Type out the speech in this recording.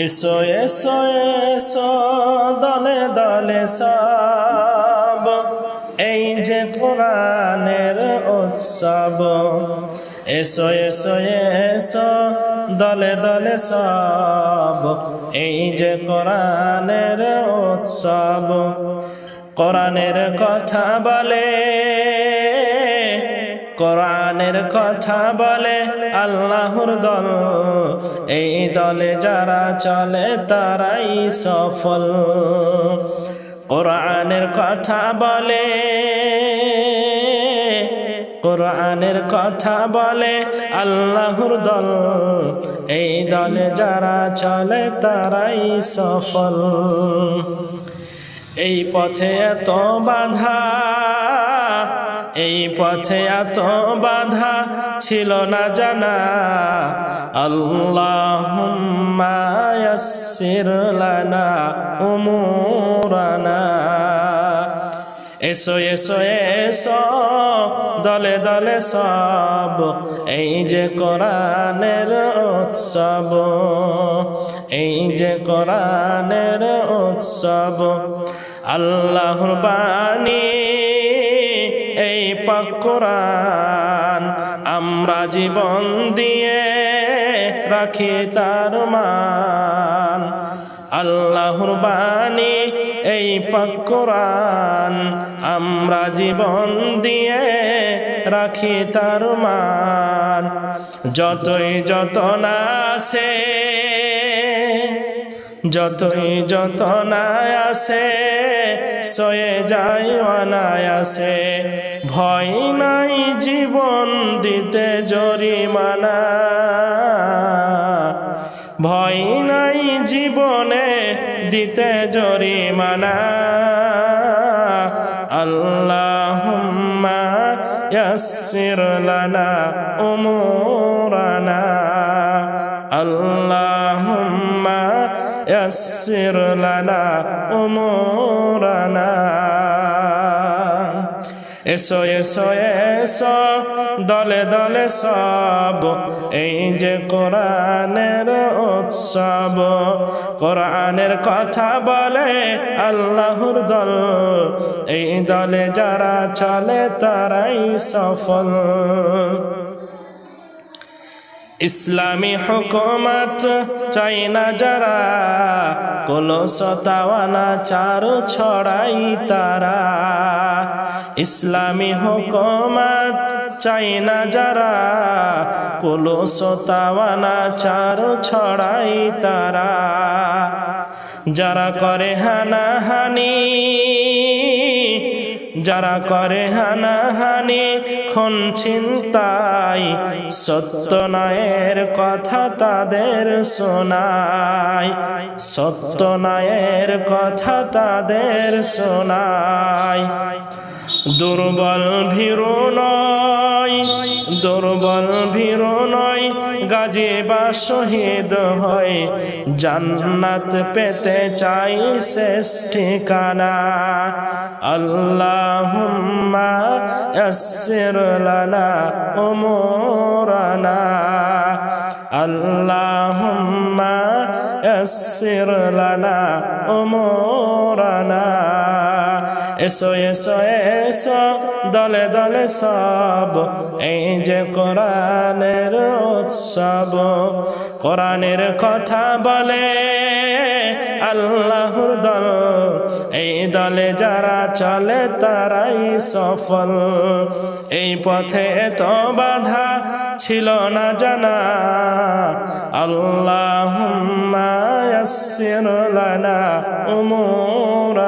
এসো এসো এসো, দলে দলে সব। এই যে কোরআনের উৎসব, এসো এসো এসো, দলে দলে সব। এই যে কোরআনের উৎসব, কোরআনের কথা বলে কোরআনের কথা বলে আল্লাহর দল। এই দলে যারা চলে, তারাই সফল। কোরআনের কথা বলে, কোরআনের কথা বলে আল্লাহর দল। এই দলে যারা চলে, তারাই সফল। এই পথে এত বাধা, এই পথে এত বাধা ছিল না জানা। আল্লাহুম্মা ইয়াসসির লানা উমুরানা। এসো এসো এসো, দলে দলে সব, এই যে কোরআনের উৎসব, এই যে কোরআনের উৎসব। আল্লাহর বাণী, এই পাক আমরা জীবন দিয়ে রাখি তার মান। আল্লাহর বাণী, এই পাক আমরা জীবন দিয়ে রাখি তার মান। যতই যত না আসে যতই যত নাই আসে, সয়ে যায় অনায়াসে ভয় নাই জীবন দিতে জরিমানা। ভয় নাই জীবনে দিতে জরিমানা। ইয়াসসির লানা উমুরানা। আল্লাহুম্মা ইয়াসসির লানা উমুরানা এসো এসো এসো, দলে দলে সব। এই যে কোরআনের উৎসব, কোরআনের কথা বলে আল্লাহর দল। এই দলে যারা চলে, তারাই সফল। ইসলামী হুকুমত চাই না যারা কলসতাওয়ানা চার ছড়াই তারা। ইসলামী হুকুমত চাই না যারা কলসতাওয়ানা চার ছড়াই তারা। যারা করে হানাহানি যারা করে হানাহানি, খুন ছিনতাই, সত্য নয়ের কথা তাদের শোনায় সত্য নয়ের কথা তাদের শোনায় দুর্বল ভীরু নয় দুর্বল ভীরু নয়, গাজে বা শহীদ হয়। জান্নাত পেতে চাই শেষ ঠিকানা। আল্লাহুম্মা লানা উমুরানা ইয়াসসির লানা উমুরানা এসো এসো এসো, দলে দলে সব। এই যে কোরআনের উৎসব, কোরআনের কথা বলে আল্লাহর দল। এই দলে যারা চলে, তারাই সফল। এই পথে তো বাধা ছিল না জানা। ইয়াসসির লানা উমুর